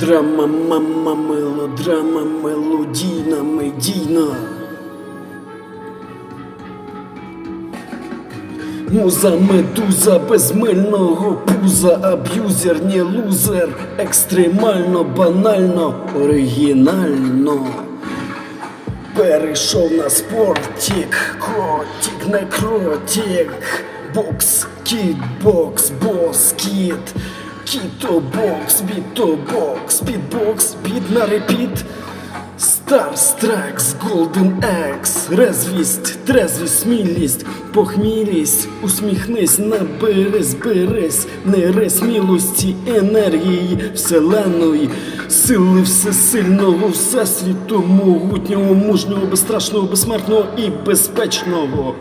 Драма, мама, мелодрама, мелодійна, медійна. Муза, медуза, безмильного пуза, аб'юзер, не лузер, екстремально, банально, оригінально. Перейшов на спортік, котік, некротік, бокс, кітбокс, бос, кіт, кітобокс, бітобокс, бітбокс, біт на репіт. Старстрекс, Голден Екс, резвість, трезвість, смілість, похмілість, усміхнись, наберись, берись, не рись мілості, енергії вселеної, сили всесильного, всесвіту, могутнього, мужнього, безстрашного, безсмертного і безпечного.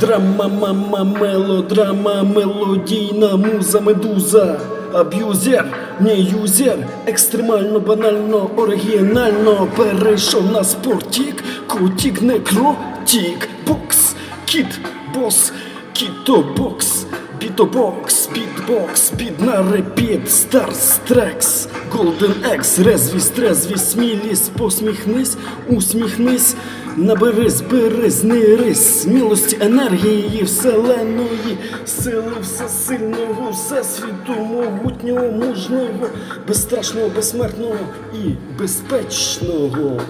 Драма, мама, мелодрама, мелодійна муза, медуза, аб'юзер, не юзер, екстремально, банально, оригінально. Перейшов на спортік, котік, некротік, бокс, кіт, бос, кітобокс, бітобокс, бітбокс, бід на репіт, старстрекс, голден екс, резвість, трезвість, смілість, посміхнись, усміхнись, наберись, берись, не смілості, енергії вселеної, сили всесильного, всесвіту, могутнього, мужного, безстрашного, безсмертного і безпечного.